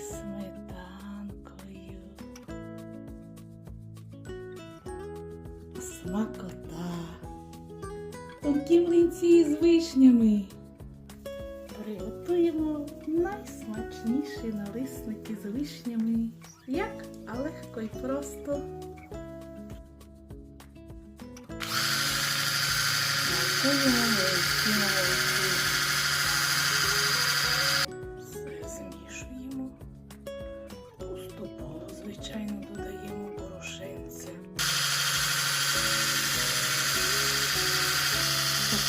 сметанкою. Смакота. Тонкі млинці з вишнями. Приготуємо найсмачніші налисники з вишнями. Як, а легко і просто. Смакуємо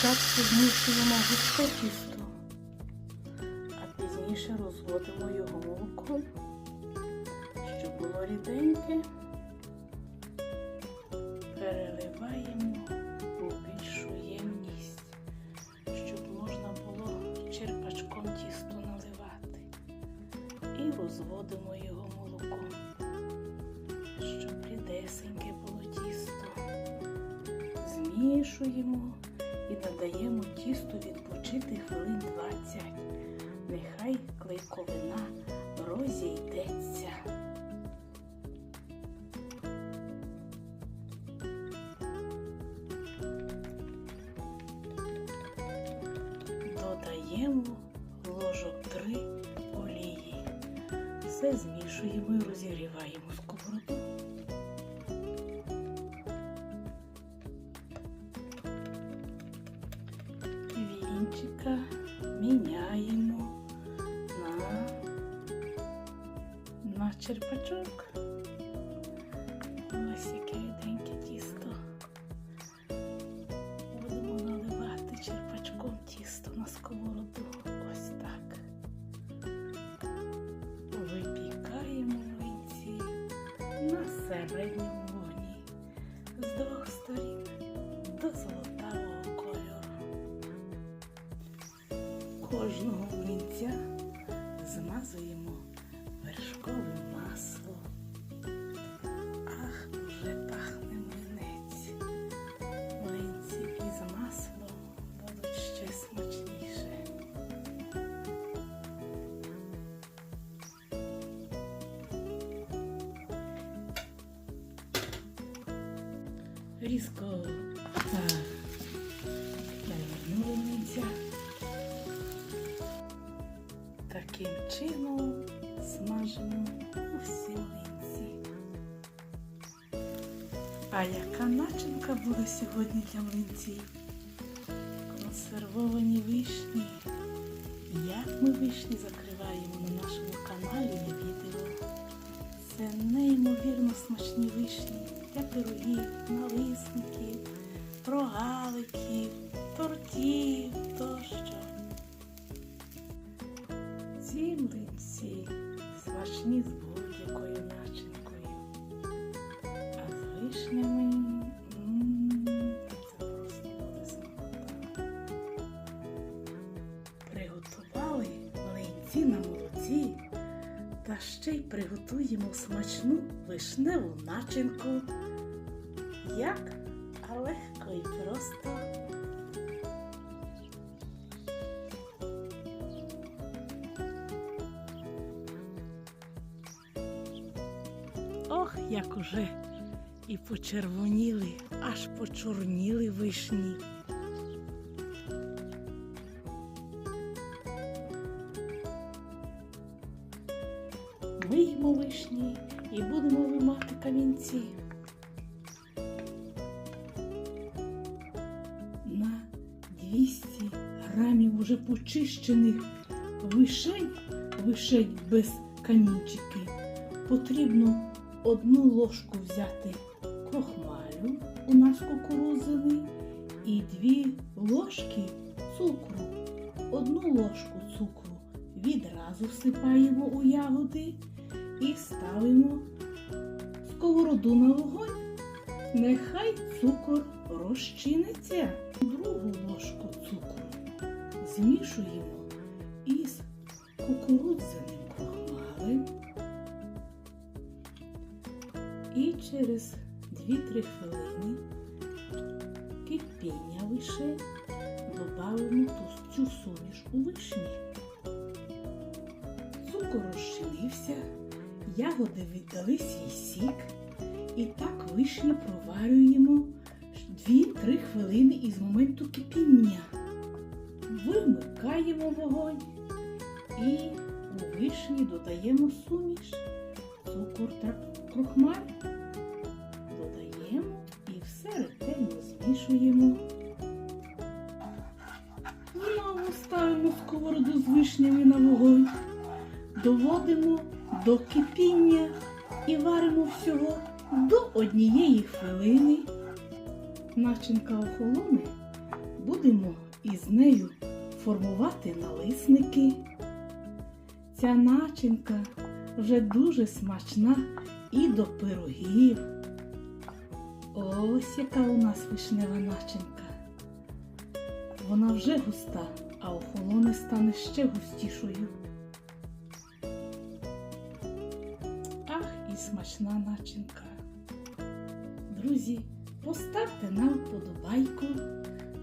Спочатку змішуємо густе тісто, а пізніше розводимо його молоком, щоб було ріденьке. Переливаємо у більшу ємність, щоб можна було черпачком тісто наливати. І розводимо його молоком, щоб рідесеньке було тісто. Змішуємо і надаємо тісту відпочити хвилин 20. Нехай клейковина розійдеться. Додаємо ложок 3 олії. Все змішуємо і розігріваємо Вінчика міняємо на, на черпачок. Ось яке ріденьке тісто. Будемо наливати черпачком тісто на сковороду. Ось так. Випікаємо млинці на середньому змазуємо вершковим маслом. Ах, вже пахне млинець. Млинці із маслом будуть ще смачніше. Різко Таким чином смажимо усі млинці. А яка начинка буде сьогодні для млинців? Консервовані вишні. Як ми вишні закриваємо на нашому каналі є відео. Це неймовірно смачні вишні для пирогів, налисників, рогаликів, тортів млинці на молоці та ще й приготуємо смачну вишневу начинку. Як, а легко і просто. Ох, як уже і почервоніли, аж почорніли вишні. Виймо вишні і будемо вимати камінці. На 200 грамів уже почищених вишень, вишень без камінчики, потрібно одну ложку взяти крохмалю у нас кукурудзяний і дві ложки цукру. Одну ложку цукру відразу всипаємо у ягоди і ставимо сковороду на вогонь. Нехай цукор розчиниться. Другу ложку цукру змішуємо із кукурудзяним крохмалем. І через 2-3 хвилини кипіння вишень додаємо цю суміш у вишні. Цукор розчинився, ягоди віддали свій сік, і так вишню проварюємо 2-3 хвилини із моменту кипіння. Вимикаємо вогонь і у вишні додаємо суміш, цукор та крохмаль. Додаємо і все ретельно змішуємо. Знову ставимо сковороду з вишнями на вогонь, доводимо до кипіння і варимо всього до однієї хвилини. Начинка охолоне, будемо із нею формувати налисники. Ця начинка вже дуже смачна і до пирогів. Ось яка у нас вишнева начинка. Вона вже густа, а охолоне стане ще густішою. Смачна начинка. Друзі, поставте нам вподобайку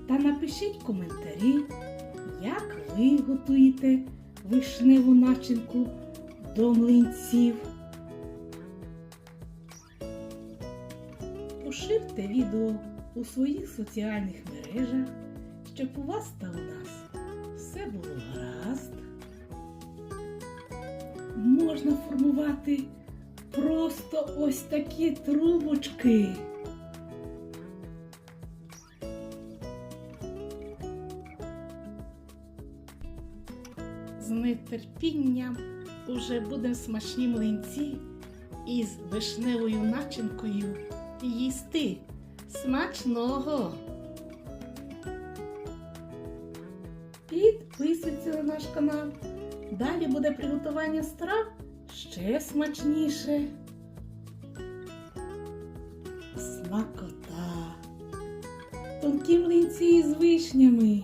та напишіть коментарі, як ви готуєте вишневу начинку до млинців. Поширте відео у своїх соціальних мережах, щоб у вас та у нас все було гаразд. Можна формувати просто ось такі трубочки. З нетерпінням уже будемо смачні млинці із вишневою начинкою їсти. Смачного! Підписуйтесь на наш канал. Далі буде приготування страв ще смачніше. Смакота. Тонкі млинці з вишнями.